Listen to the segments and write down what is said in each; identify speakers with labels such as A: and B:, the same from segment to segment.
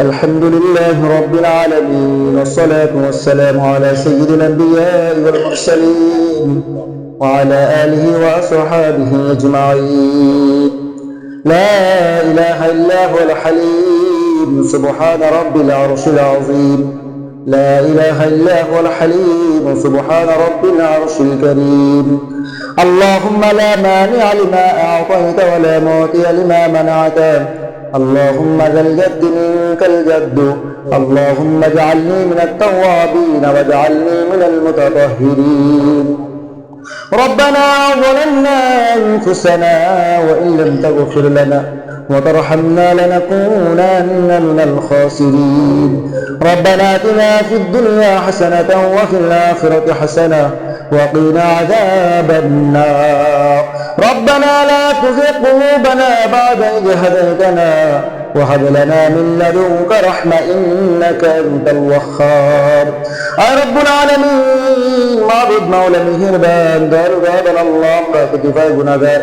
A: الحمد لله رب العالمين والصلاة والسلام على سيد الأنبياء والمرسلين وعلى آله وأصحابه أجمعين. لا إله إلا هو الحليم سبحان رب العرش العظيم. لا إله إلا هو الحليم سبحان رب العرش الكريم. اللهم لا مانع لما أعطيت ولا معطي لما منعت. اللهم ذا الجد منك الجد. اللهم اجعلني من التوابين واجعلني من المتطهرين. ربنا ظلمنا أنفسنا وإن لم تغفر لنا. وترحمنا لنكونن من الخاسرين. ربنا آتنا في الدنيا حسنة وفي الآخرة حسنة وقنا عذاب النار. ربنا لا تزغ قلوبنا بعد إذ هديتنا وهب لنا من لدنك رحمة إنك أنت الوخار أي رب العالمين ما معبد مولى مهربان دار بابا الله كفاية نذار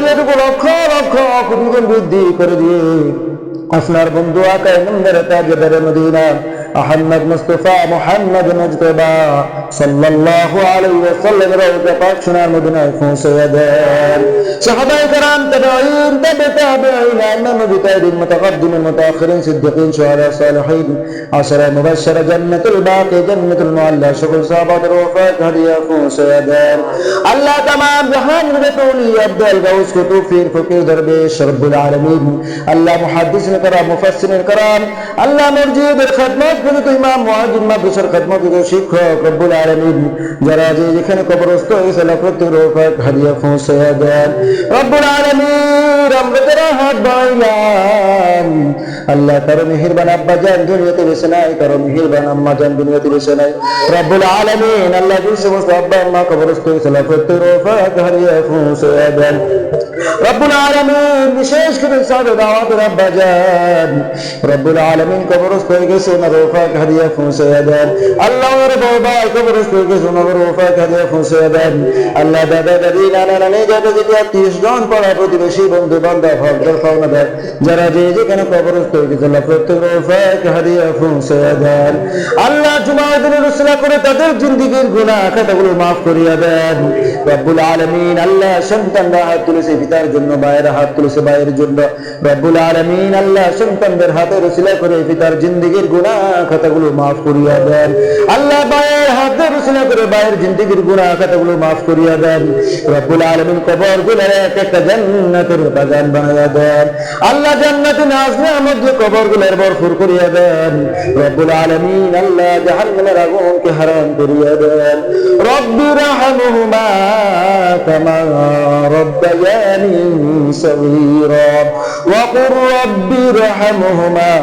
A: হাদিয়াটুকু লক্ষ লক্ষ কোটি বৃদ্ধি করে দিয়ে। আপনার বন্ধু আকায় নন্দর তাজদার মদিনা। আহমদ মুস্তফা মোহাম্মদ মুজতবা সাল্লাল্লাহু আলাইহি ওয়াসাল্লাম রওজা পাক সোনার মদিনায় পৌঁছে দেন সাহাবায়ে کرام তাবেঈন তাবে তাবেঈন ইমাম মুজতাহিদিন মুতাকাদ্দিমিন মুতাআখিরিন সিদ্দিকিন শুহাদা সালিহিন আশরা মুবাশশারা জান্নাতুল বাকি জান্নাতুল মুআল্লা সকল সাহাবাদের ওফাত হাদিয়া পৌঁছে দেন আল্লাহ তামাম জাহান রতুলি আব্দুল গাউস কুতুব ফির ফকির দরবেশ রব্বুল আলামিন আল্লাহ মুহাদ্দিসিন کرام মুফাসসিরিন کرام আল্লাহ মসজিদের খিদমত করে ইমাম মুয়াজ্জিন মাদ্রাসার খিদমত শিক্ষক রব্বুল আলামিন, যারা যে যেখানে কবরস্থ হয়েছে আল্লাহ প্রত্যেকের ওফাত হাদিয়া পৌঁছে দেন। রব্বুল আলামিন, আমরা যারা হাত বাড়াইলাম, আল্লাহ কারও মেহেরবান আব্বা জান দুনিয়াতে বেছে নাই, কারও মেহেরবান আম্মা জান দুনিয়াতে বেছে নাই। রব্বুল আলামিন, আল্লাহ যে সমস্ত আব্বা আম্মা কবরস্থ হয়েছে আল্লাহ প্রত্যেকের ওফাত হাদিয়া পৌঁছে দেন। রব্বুল আলামিন বিশেষ করে সাদা দাওয়াতের আব্বা জান রব্বুল আলামিন কবরস্থ হয়ে গেছে ওনার ওফাত হাদিয়া পৌঁছে দেন। আল্লাহ ওর বাবা কবরস্থ হয়ে গেছে ওনার ওফাত হাদিয়া পৌঁছে দেন। আল্লাহ দাদা, দাদি, নানা, নানি যাদের যেটি আত্মীয় জন পাড়া প্রতিবেশী বন্ধু বান্ধব ভক্তর পাওনাদার, যারা যে যেখানে কবরস্থ হয়ে গেছে, আল্লাহ প্রত্যেকের ওফাত হাদিয়া পৌঁছে দেন। আল্লাহ জুমার দিনের রসুলা করে তাদের জিন্দিগির গুনাহ খাতাগুলো মাফ করিয়া দেন। রব্বুল আলামিন আল্লাহ সন্তানরা হাত তুলেছে পিতার জন্য ভাইয়েরা হাত তুলেছে ভাইয়ের জন্য। রব্বুল আলামিন আল্লাহ সন্তানদের হাতে রসিলা করে পিতার জিন্দিগির গুনাহ খাতাগুলো মাফ করিয়া দেন। আল্লাহ ভাইয়ের হাতে রসিলা করে ভাইয়ের জিন্দিগির গুনাহ খাতাগুলো মাফ করিয়া দেন। রব্বুল আলামিন কবরগুলার এক একটা জান্নাতের বাগান বানাইয়া দেন। আল্লাহ জান্নাতে নাজনা মধ্যে কবরগুলার ভরপুর করিয়া দেন। রব্বুল আলামিন আল্লাহ জাহান্নামের আগুনকে হারাম করিয়া দেন। রব্বি রাহমুহুমা কামা ربياني صغيرا وقل رب ارحمهما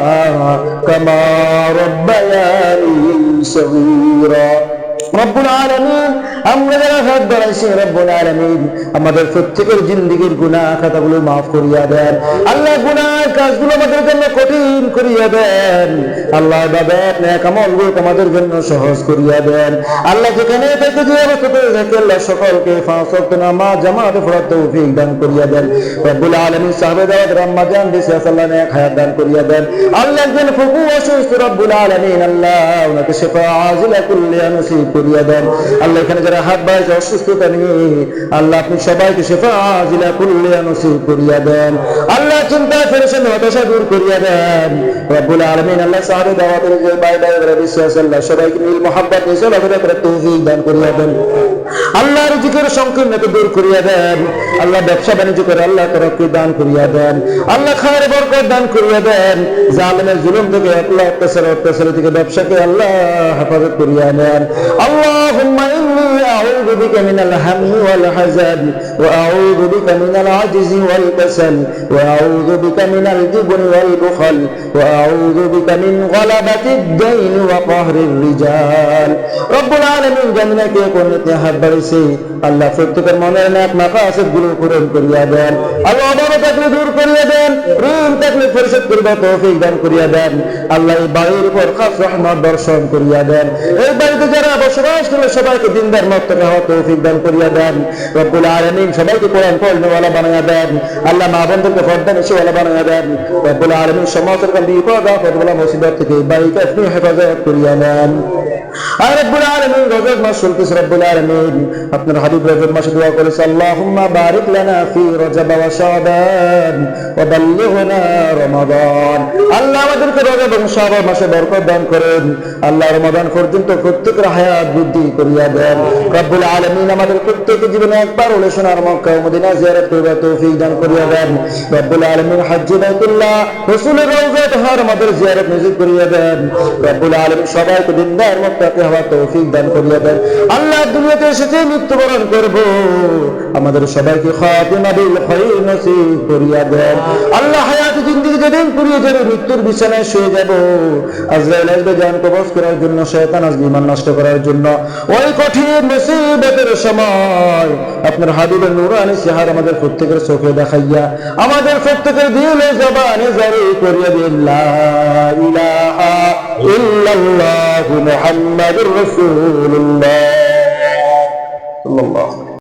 A: كما ربياني صغيرا. রব্বুল আমরা যারা হাত বাড়াইছি রব্বুল আমাদের প্রত্যেকের জিন্দিগির খাতাগুলো করিয়া দেন। আল্লাহ কাজগুলো আমাদের জন্য কঠিন করিয়া দেন। আল্লাহ জন্য সহজ করিয়া দেন। আল্লাহ যেখানে থেকে যে অবস্থাতে থাকে আল্লাহ সকলকে তৌফিক দান করিয়া দেন। রব্বুল দাওয়াত দিছে হায়াত দান করিয়া দেন। আল্লাহ একজন ফুকু অসুস্থ রব্বুল আলামিন, আল্লাহ ওনাকে আজিলা করিয়া দেন। আল্লাহ এখানে যারা হাত বাড়াইছে, অসুস্থতা নিয়ে, আল্লাহ আপনি সবাইকে শেফা আজিলা কুল্লিয়া করিয়া দেন। আল্লাহ চিন্তা ফেরেছেন হতাশা দূর করিয়া দেন। রব্বুল আলামিন আল্লাহ সাহাবে দাওয়াতের যে ভাই ভাই বিশ্বাস আল্লাহ সবাইকে মিল মোহাব্বত নিয়ে চলাফেরা করে তৌফিক দান করিয়া দেন। আল্লাহ রিজিকের সংকীর্ণতা দূর করিয়া দেন। আল্লাহ ব্যবসা বাণিজ্য করে আল্লাহ তরক্কি দান করিয়া দেন। আল্লাহ খায়ের বরকত দান করিয়া দেন। জালেমের জুলুম থেকে আল্লাহ অত্যাচার অত্যাচার থেকে ব্যবসাকে আল্লাহ হেফাজত করিয়া নেন اللهم إني أعوذ بك من الهم والحزن وأعوذ بك من العجز والكسل وأعوذ بك من الجبن والبخل وأعوذ بك من غلبة الدين وقهر الرجال رب العالمين جنك يكون হাব্বাইছে আল্লাহ প্রত্যেকের মনের নাক মাকাসিদ গুলো পূরণ করিয়া দেন আল্লাহ অভাবে থাকলে দূর করিয়া দেন ঋণ পরিশোধ করিবা তৌফিক দান করিয়া দেন। আল্লাহ এই বাড়ির উপর খাস রহমত দর্শন করিয়া দেন। এই বাড়িতে যারা বসবাস করে সবাইকে দিনদার মত হওয়া তৌফিক দান করিয়া দেন। রব্বুল আলামিন সবাইকে কোরআন পড়নেওয়ালা বানাইয়া দেন। আল্লাহ মা বোনদেরকে ফর্দা নিশিওয়ালা বানাইয়া দেন। রব্বুল আলামিন সমস্ত রকম বিপদ আপদ বলা মুসিবত থেকে বাড়িকে আপনি হেফাজত করিয়া নেন আর রব্বুল আলামিন রজব মাস চলতেছে রব্বুল আলামিন। আপনার হাবিব রজব মাসে দোয়া করেছে, আল্লাহুম্মা বারিক লানা ফি রজব ওয়া শাবান ওয়া বাল্লিগনা রমাদান। আল্লাহ আমাদেরকে রজব এবং শাবান মাসে বরকত দান করেন। আল্লাহ রমাদান পর্যন্ত প্রত্যেকের হায়াত বৃদ্ধি করিয়া দেন। রব্বুল আলামিন আমাদের প্রত্যেকের জীবনে একবার হলে সোনার মক্কা মদিনা জিয়ারত করিবার তৌফিক দান করিয়া দেন। রব্বুল আলামিন বাইতুল্লাহ রাসূলের তাহার আমাদের জিয়ারত করিয়া দেন। রব্বুল আলামিন সবাইকে দিনদার মক্কাতে হওয়ার তৌফিক দান করিয়া দেন। আল্লাহ দুনিয়াতে এসেছে মৃত্যুবরণ করব, আমাদের সবাইকে খাতিমা বিল নসিব করিয়া দেন। আল্লাহ হায়াত জিন্দেগি যেদিন করিয়ে যাবে মৃত্যুর বিছানায় শুয়ে যাব। আজরাইল আসবে জান কবজ করার জন্য, শয়তান আসবে ইমান নষ্ট করার জন্য। ওই কঠিন মুসিবতের সময় আপনার হাবিবের নুরানি চেহার আমাদের প্রত্যেকের চোখে দেখাইয়া, আমাদের প্রত্যেকের দিলে জবানে জারি করিয়া দিন ইল্লাল্লাহু মুহাম্মাদুর রাসূলুল্লাহ। সাল্লাল্লাহু